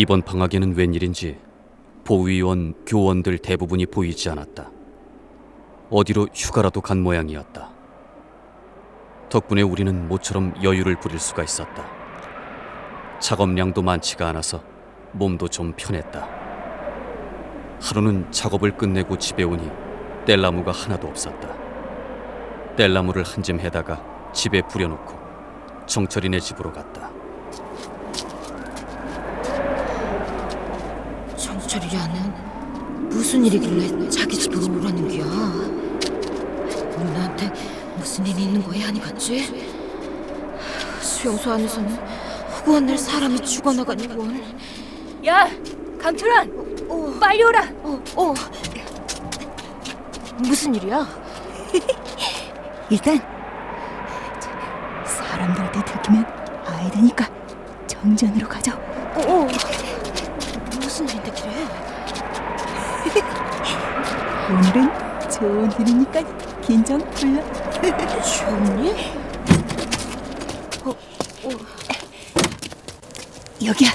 이번 방학에는 웬일인지 보위원 교원들 대부분이 보이지 않았다. 어디로 휴가라도 간 모양이었다. 덕분에 우리는 모처럼 여유를 부릴 수가 있었다. 작업량도 많지가 않아서 몸도 좀 편했다. 하루는 작업을 끝내고 집에 오니 뗄나무가 하나도 없었다. 뗄나무를 한 짐 해다가 집에 부려놓고 정철이네 집으로 갔다. 정철이라는 무슨 일이길래 자기 집으로 오라는 거야? 누나한테 무슨 일이 있는 거야 아니 같지? 수용소 안에서는 허구한 날 사람이 죽어나가니건 야, 강철환, 어, 빨리 오라. 어, 어. 무슨 일이야? 일단 사람들한테 들키면 아야 되니까 정전으로 가죠. 어, 어. 무슨 일인데 그래? 오늘은 좋은 일이니까 긴장 풀려. 좋은 일? 여기야.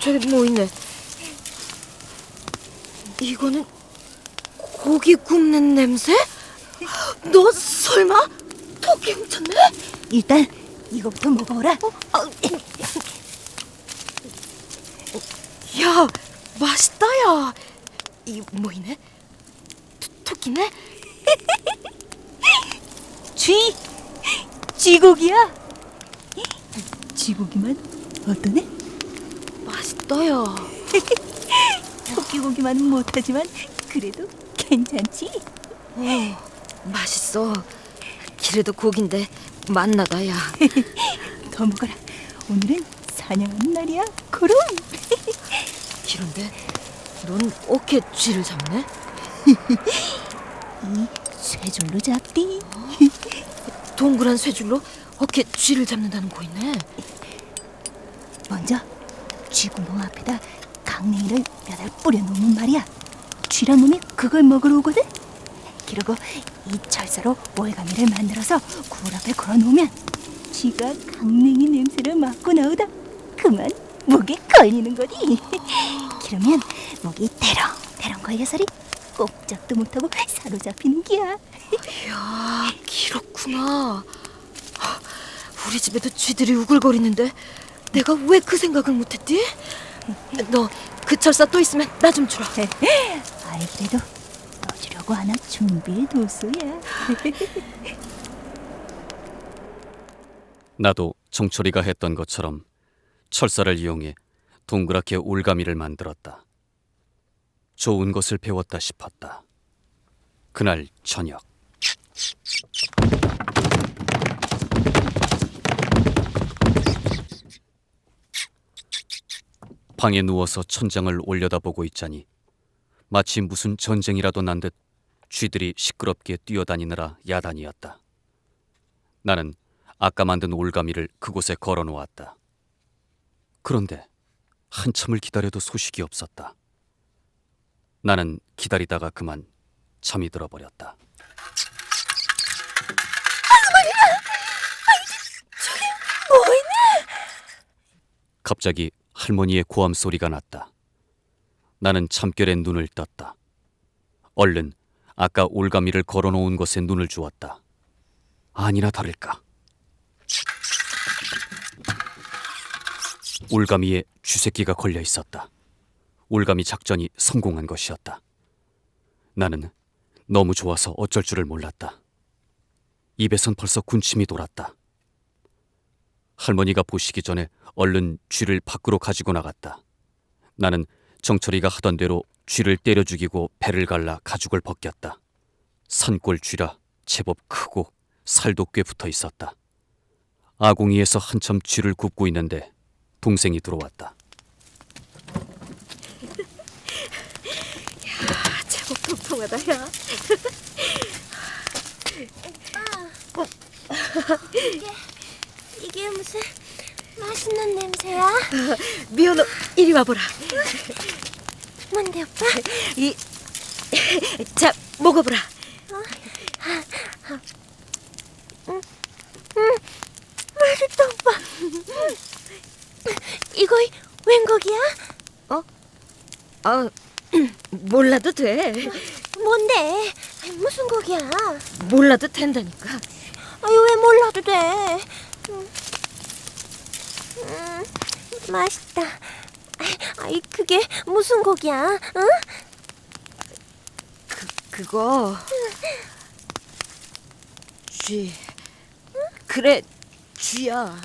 저기 뭐 있네. 이거는 고기 굽는 냄새? 너 설마 토끼 훔쳤네? 일단 이거부터 먹어오라. 아, 야, 맛있다 야. 이 뭐이네? 토, 토끼네? 쥐, 쥐고기야. 쥐고기만 어떠네? 맛있다 야. 토끼고기만 못하지만 그래도 괜찮지? 어, 맛있어. 그래도 고긴데 맛나다 야. 더 먹어라. 오늘은 사냥하는 날이야. 그럼. 그런데 넌 어떻게 쥐를 잡네? 이 쇠줄로 잡디. 동그란 쇠줄로 어떻게 쥐를 잡는다는 거 있네. 먼저 쥐구멍 앞에다 강냉이를 몇 알 뿌려놓으면 말이야 쥐란 놈이 그걸 먹으러 오거든 그리고 이 철사로 올가미를 만들어서 굴 앞에 걸어놓으면 쥐가 강냉이 냄새를 맡고 나오다 그만 목에 걸리는 거지 그러면 목이 대렁 대렁 걸려서리 꼼짝도 못하고 사로잡히는 기야 이야. 하, 우리 집에도 쥐들이 우글거리는데 내가 왜 그 생각을 못했지? 너 그 철사 또 있으면 나 좀 주라. 아이 그래도 너 주려고 하나 준비해 뒀어야 나도 정철이가 했던 것처럼 철사를 이용해 동그랗게 올가미를 만들었다. 좋은 것을 배웠다 싶었다. 그날 저녁 방에 누워서 천장을 올려다보고 있자니 마치 무슨 전쟁이라도 난 듯 쥐들이 시끄럽게 뛰어다니느라 야단이었다. 나는 아까 만든 올가미를 그곳에 걸어 놓았다. 그런데 한참을 기다려도 소식이 없었다. 나는 기다리다가 그만 잠이 들어버렸다. 갑자기 할머니의 고함 소리가 났다. 나는 참결에 눈을 떴다. 얼른 아까 올가미를 걸어 놓은 곳에 눈을 주었다. 아니나 다를까. 올가미에 쥐새끼가 걸려 있었다. 올가미 작전이 성공한 것이었다. 나는 너무 좋아서 어쩔 줄을 몰랐다. 입에선 벌써 군침이 돌았다. 할머니가 보시기 전에 얼른 쥐를 밖으로 가지고 나갔다. 나는 정철이가 하던 대로 쥐를 때려 죽이고 배를 갈라 가죽을 벗겼다. 산골 쥐라 제법 크고 살도 꽤 붙어 있었다. 아궁이에서 한참 쥐를 굽고 있는데 동생이 들어왔다. 제법 통통하다 야. 이게 무슨 맛있는 냄새야? 미연아, 이리 와보라. 뭔데 오빠? 이, 자 먹어보라. 맛있다 오빠. 이거 웬 곡이야? 아, 몰라도 돼. 뭔데? 무슨 곡이야? 몰라도 된다니까. 아유 왜 몰라도 돼? 음, 음, 맛있다. 아이, 그게 무슨 곡이야? 응? 그거 쥐. 그래, 쥐야.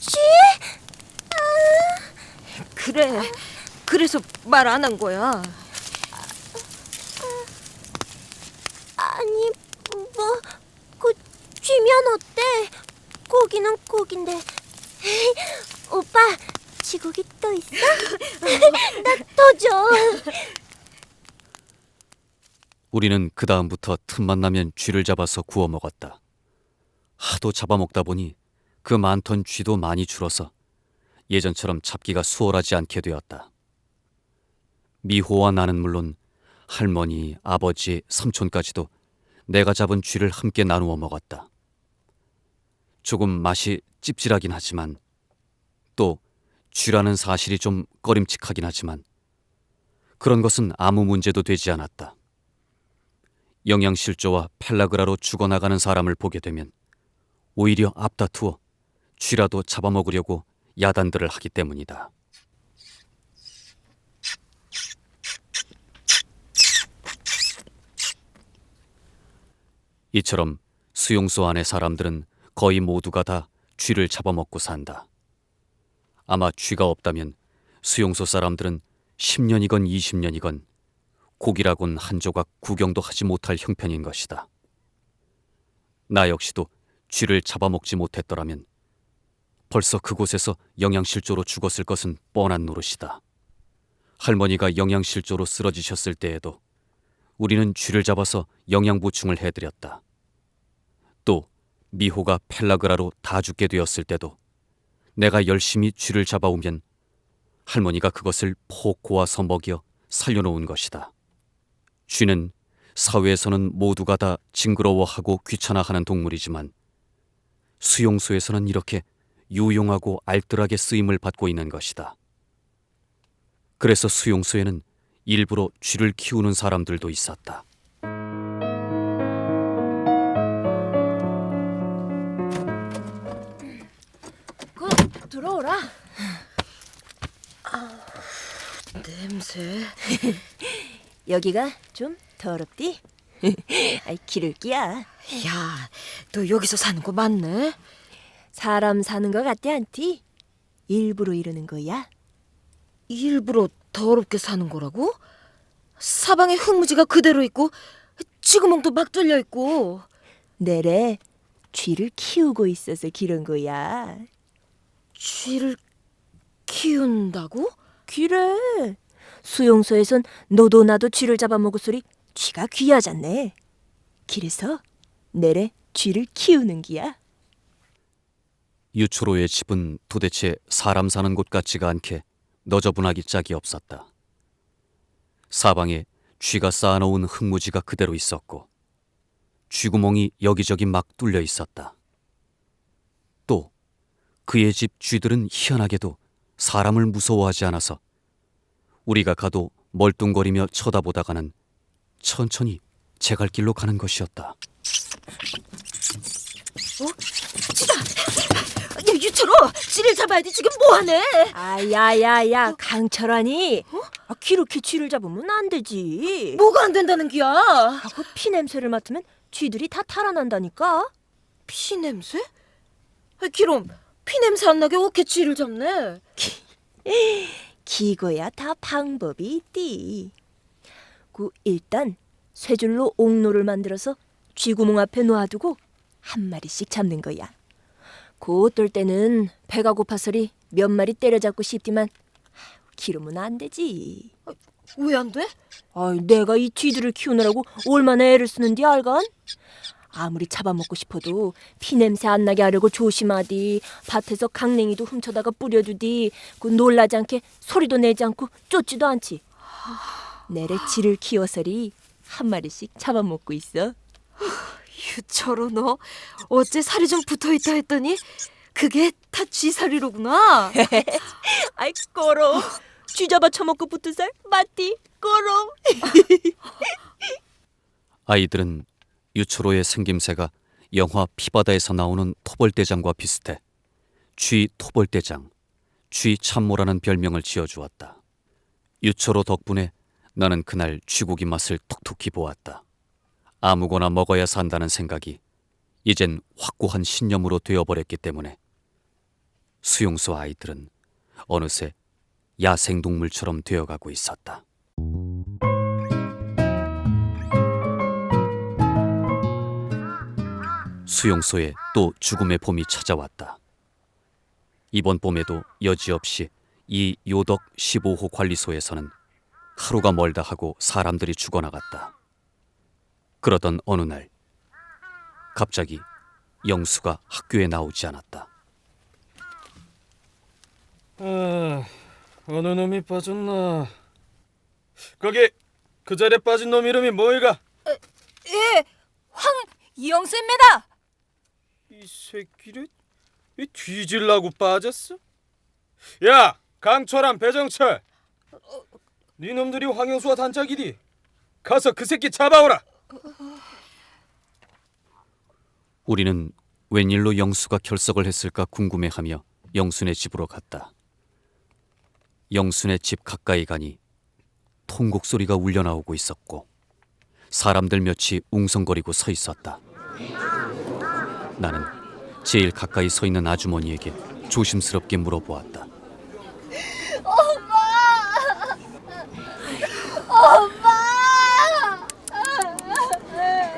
쥐? 그래. 그래서 말 안 한 거야. 아니 뭐 그 쥐면 어때? 고기는 고긴데. 오빠 쥐고기 또 있어? 나 더 줘. 우리는 그 다음부터 틈만 나면 쥐를 잡아서 구워 먹었다. 하도 잡아먹다 보니 그 많던 쥐도 많이 줄어서 예전처럼 잡기가 수월하지 않게 되었다. 미호와 나는 물론 할머니, 아버지, 삼촌까지도 내가 잡은 쥐를 함께 나누어 먹었다. 조금 맛이 찝찝하긴 하지만 또 쥐라는 사실이 좀 꺼림칙하긴 하지만 그런 것은 아무 문제도 되지 않았다. 영양실조와 펠라그라로 죽어나가는 사람을 보게 되면 오히려 앞다투어 쥐라도 잡아먹으려고 야단들을 하기 때문이다. 이처럼 수용소 안의 사람들은 거의 모두가 다 쥐를 잡아먹고 산다. 아마 쥐가 없다면 수용소 사람들은 10년이건 20년이건 고기라곤 한 조각 구경도 하지 못할 형편인 것이다. 나 역시도 쥐를 잡아먹지 못했더라면 벌써 그곳에서 영양실조로 죽었을 것은 뻔한 노릇이다. 할머니가 영양실조로 쓰러지셨을 때에도 우리는 쥐를 잡아서 영양 보충을 해드렸다. 또 미호가 펠라그라로 다 죽게 되었을 때도 내가 열심히 쥐를 잡아오면 할머니가 그것을 폭 고아서 먹여 살려놓은 것이다. 쥐는 사회에서는 모두가 다 징그러워하고 귀찮아하는 동물이지만 수용소에서는 이렇게 유용하고 알뜰하게 쓰임을 받고 있는 것이다. 그래서 수용소에는 일부러 쥐를 키우는 사람들도 있었다. 그 들어오라. 냄새. 여기가 좀 더럽디? 아이 기름기야. 야, 너 여기서 사는 거 맞네? 사람 사는 거 같지 않디? 일부러 이러는 거야. 일부러 더럽게 사는 거라고? 사방에 흙무지가 그대로 있고 쥐구멍도 막 뚫려 있고 내래 쥐를 키우고 있어서 기른 거야. 쥐를 키운다고? 귀래. 수용소에선 너도 나도 쥐를 잡아먹을 소리 쥐가 귀하잖네. 그래서 내래 쥐를 키우는 기야. 유초로의 집은 도대체 사람 사는 곳 같지가 않게 너저분하기 짝이 없었다. 사방에 쥐가 쌓아놓은 흙무지가 그대로 있었고 쥐구멍이 여기저기 막 뚫려 있었다. 또 그의 집 쥐들은 희한하게도 사람을 무서워하지 않아서 우리가 가도 멀뚱거리며 쳐다보다가는 천천히 제갈 길로 가는 것이었다. 야, 유철호, 쥐를 잡아야지 지금 뭐하네? 아야야야 강철환이 아, 그렇게 쥐를 잡으면 안 되지. 뭐가 안 된다는 기야? 아, 그피 냄새를 맡으면 쥐들이 다 탈환한다니까. 피 냄새? 아, 기롬, 피 냄새 안 나게 어떻게 쥐를 잡네? 기거야 다 방법이 있디. 그 일단 쇠줄로 옥로를 만들어서 쥐구멍 앞에 놓아두고 한 마리씩 잡는 거야. 그 어떨 때는 배가 고파서리 몇 마리 때려잡고 싶지만 기르면 안 되지. 왜 안 돼? 아이, 내가 이 쥐들을 키우느라고 얼마나 애를 쓰는지 알건? 아무리 잡아먹고 싶어도 피냄새 안 나게 하려고 조심하디 밭에서 강냉이도 훔쳐다가 뿌려두디 그 놀라지 않게 소리도 내지 않고 쫓지도 않지 내래 쥐를 키워서리 한 마리씩 잡아먹고 있어 유철호 너 어째 살이 좀 붙어 있다 했더니 그게 다 쥐살이로구나. 아이 꼬롱. 쥐 잡아 처먹고 붙은 살 맞디 꼬롱. 아이들은 유초로의 생김새가 영화 피바다에서 나오는 토벌대장과 비슷해 쥐 토벌대장, 쥐 참모라는 별명을 지어주었다. 유초로 덕분에 나는 그날 쥐고기 맛을 톡톡히 보았다. 아무거나 먹어야 산다는 생각이 이젠 확고한 신념으로 되어버렸기 때문에 수용소 아이들은 어느새 야생동물처럼 되어가고 있었다. 수용소에 또 죽음의 봄이 찾아왔다. 이번 봄에도 여지없이 이 요덕 15호 관리소에서는 하루가 멀다 하고 사람들이 죽어나갔다. 그러던 어느 날 갑자기 영수가 학교에 나오지 않았다. 아, 어느 놈이 빠졌나? 거기 그 자리에 빠진 놈 이름이 뭐이가? 예, 황이영수입니다. 이 새끼를 이 뒤질라고 빠졌어? 야, 강철한 배정철. 네 놈들이 황영수와 단짝이디. 가서 그 새끼 잡아오라. 우리는 웬일로 영수가 결석을 했을까 궁금해하며 영순의 집으로 갔다. 영순의 집 가까이 가니 통곡 소리가 울려 나오고 있었고 사람들 몇이 웅성거리고 서 있었다. 나는 제일 가까이 서 있는 아주머니에게 조심스럽게 물어보았다.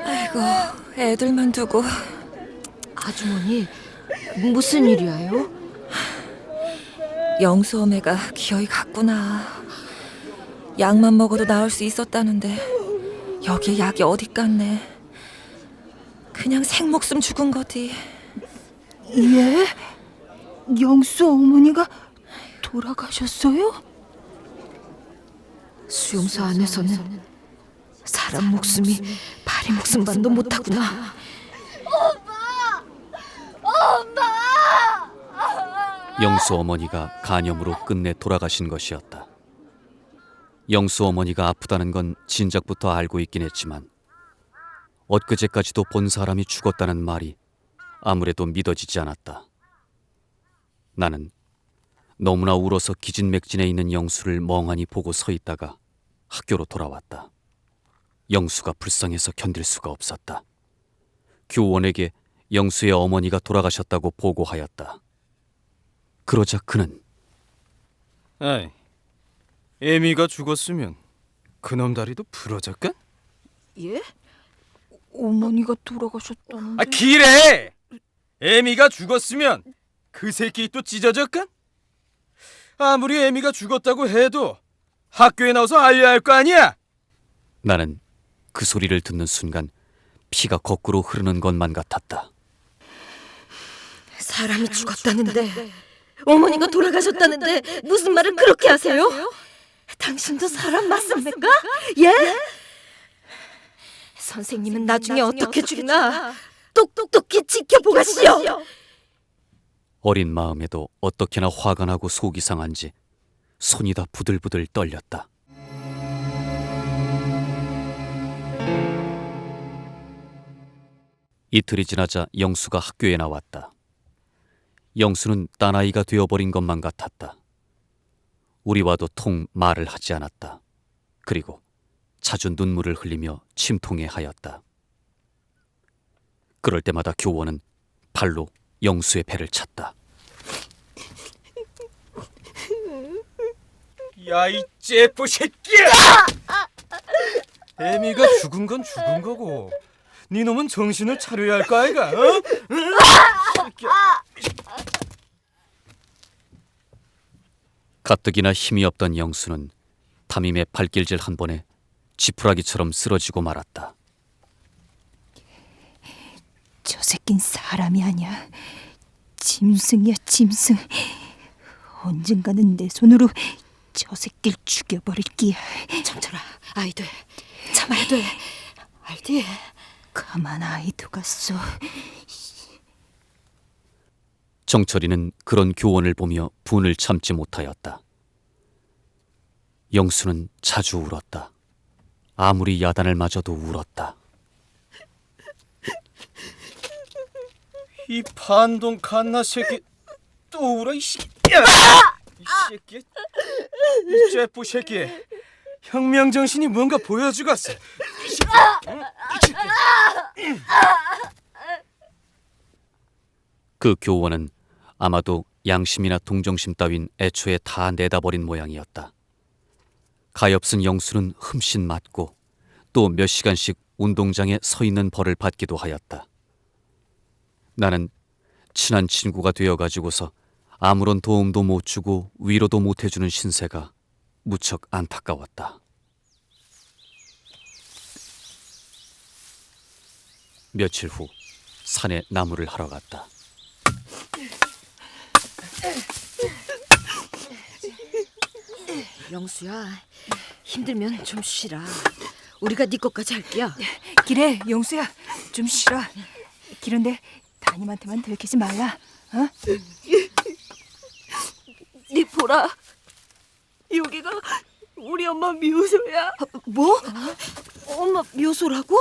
아이고 애들만 두고 아주머니 무슨 일이에요? 영수 어메가 기어이 갔구나 약만 먹어도 나을 수 있었다는데 여기에 약이 어디 갔네 그냥 생목숨 죽은 거디 예? 영수 어머니가 돌아가셨어요? 수용소 안에서는 사람 목숨이 파리 목숨만도 못하구나. 영수 어머니가 간염으로 끝내 돌아가신 것이었다. 영수 어머니가 아프다는 건 진작부터 알고 있긴 했지만 엊그제까지도 본 사람이 죽었다는 말이 아무래도 믿어지지 않았다. 나는 너무나 울어서 기진맥진해 있는 영수를 멍하니 보고 서 있다가 학교로 돌아왔다. 영수가 불쌍해서 견딜 수가 없었다. 교원에게 영수의 어머니가 돌아가셨다고 보고하였다. 그러자 그는 아이, 에미가 죽었으면 그놈 다리도 부러졌까? 예? 어머니가 돌아가셨다는. 아, 기래! 에미가 죽었으면 그 새끼 또 찢어졌까? 아무리 에미가 죽었다고 해도 학교에 나와서 알려야 할 거 아니야? 나는 그 소리를 듣는 순간 피가 거꾸로 흐르는 것만 같았다. 사람이 죽었다는데 어머니가 돌아가셨다는데 무슨 말을 그렇게 하세요? 당신도 사람 맞습니까? 예? 선생님은 나중에 어떻게 죽이나 똑똑똑히 지켜보가시오. 어린 마음에도 어떻게나 화가 나고 속이 상한지 손이 다 부들부들 떨렸다. 이틀이 지나자 영수가 학교에 나왔다. 영수는 딴아이가 되어버린 것만 같았다. 우리와도 통 말을 하지 않았다. 그리고 자주 눈물을 흘리며 침통해 하였다. 그럴 때마다 교원은 발로 영수의 배를 찼다. 야, 이 째뿌 새끼야! 에미가 죽은 건 죽은 거고 네 놈은 정신을 차려야 할 거 아이가? 어? 가뜩이나 힘이 없던 영수는 담임의 발길질 한 번에 지푸라기처럼 쓰러지고 말았다. 저 새낀 사람이 아니야. 짐승이야 짐승. 언젠가는 내 손으로 저 새끼를 죽여버릴기야. 참쳐라 아이들 참아야 돼 알지? 가만 아이도 갔어. 정철이는 그런 교원을 보며 분을 참지 못하였다. 영수는 자주 울었다. 아무리 야단을 맞아도 울었다. 이 반동 칸나 새끼 또 울어 이 새끼야 이 새끼 이 쇠뿌 새끼 혁명 정신이 뭔가 보여주겠어. 그 교원은 아마도 양심이나 동정심 따윈 애초에 다 내다버린 모양이었다. 가엾은 영수는 흠씬 맞고 또 몇 시간씩 운동장에 서 있는 벌을 받기도 하였다. 나는 친한 친구가 되어 가지고서 아무런 도움도 못 주고 위로도 못 해주는 신세가 무척 안타까웠다. 며칠 후 산에 나무를 하러 갔다. 영수야, 힘들면 좀 쉬라. 우리가 네 것까지 할게야. 기래 영수야 좀 쉬라. 기런데 담임한테만 들키지 말라. 어? 네 보라. 여기가 우리 엄마 묘소야. 뭐? 엄마 묘소라고?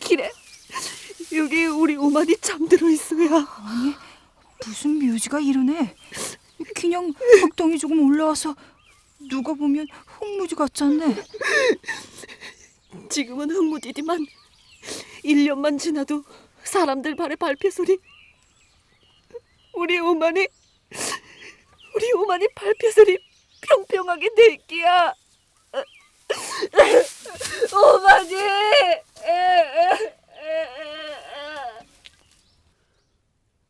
기래. 여기 우리 오마니 잠들어 있어야. 무슨 묘지가 이러네. 그냥 흙덩이 조금 올라와서 누가 보면 흙무지 같지 않네. 지금은 흙무디디만 1년만 지나도 사람들 발에 발표 소리. 우리 오마니 우리 오마니 발표 소리 평평하게 낼기야. 오마니.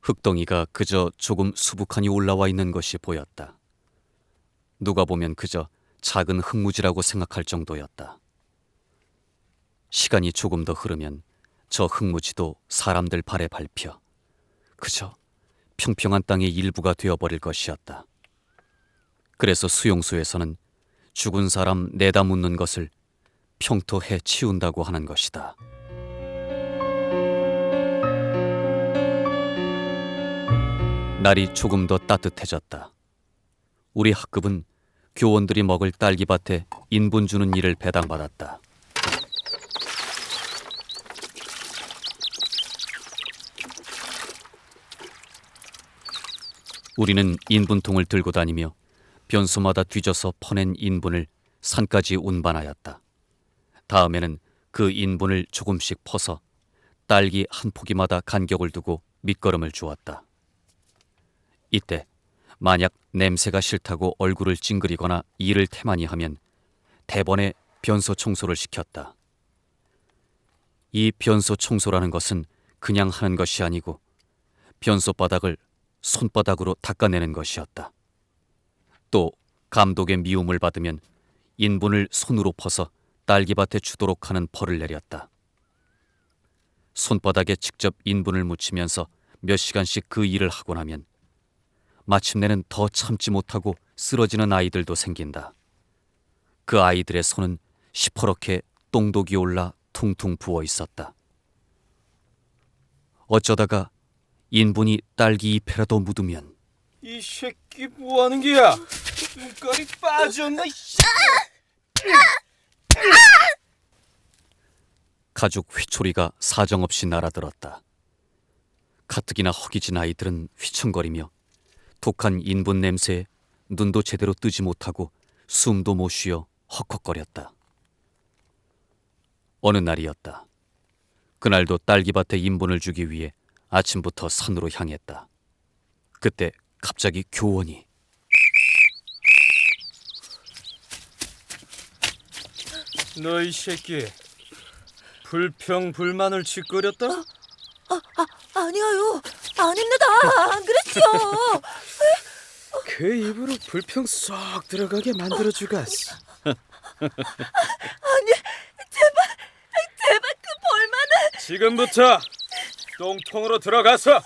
흙덩이가 그저 조금 수북하니 올라와 있는 것이 보였다. 누가 보면 그저 작은 흙무지라고 생각할 정도였다. 시간이 조금 더 흐르면 저 흙무지도 사람들 발에 밟혀 그저 평평한 땅의 일부가 되어버릴 것이었다. 그래서 수용소에서는 죽은 사람 내다 묻는 것을 평토해 치운다고 하는 것이다. 날이 조금 더 따뜻해졌다. 우리 학급은 교원들이 먹을 딸기밭에 인분 주는 일을 배당받았다. 우리는 인분통을 들고 다니며 변소마다 뒤져서 퍼낸 인분을 산까지 운반하였다. 다음에는 그 인분을 조금씩 퍼서 딸기 한 포기마다 간격을 두고 밑거름을 주었다. 이때 만약 냄새가 싫다고 얼굴을 찡그리거나 이를 태만히 하면 대번에 변소 청소를 시켰다. 이 변소 청소라는 것은 그냥 하는 것이 아니고 변소 바닥을 손바닥으로 닦아내는 것이었다. 또 감독의 미움을 받으면 인분을 손으로 퍼서 딸기밭에 주도록 하는 벌을 내렸다. 손바닥에 직접 인분을 묻히면서 몇 시간씩 그 일을 하고 나면 마침내는 더 참지 못하고 쓰러지는 아이들도 생긴다. 그 아이들의 손은 시퍼렇게 똥독이 올라 퉁퉁 부어 있었다. 어쩌다가 인분이 딸기 잎에라도 묻으면 이 새끼 뭐 하는 게야 눈깔이 빠졌나. 가죽 휘초리가 사정없이 날아들었다. 가뜩이나 허기진 아이들은 휘청거리며 독한 인분 냄새에 눈도 제대로 뜨지 못하고 숨도 못 쉬어 헉헉거렸다. 어느 날이었다. 그날도 딸기밭에 인분을 주기 위해 아침부터 산으로 향했다. 그때 갑자기 교원이 너 이 새끼 불평 불만을 짓거렸다? 아니요. 아닙니다. 안 그랬죠. 그 입으로 불평 쏙 들어가게 만들어 주겠어. 제발 그 벌만은 지금부터 똥통으로 들어가서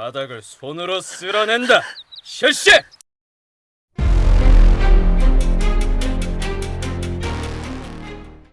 바닥을 손으로 쓸어낸다. 실시!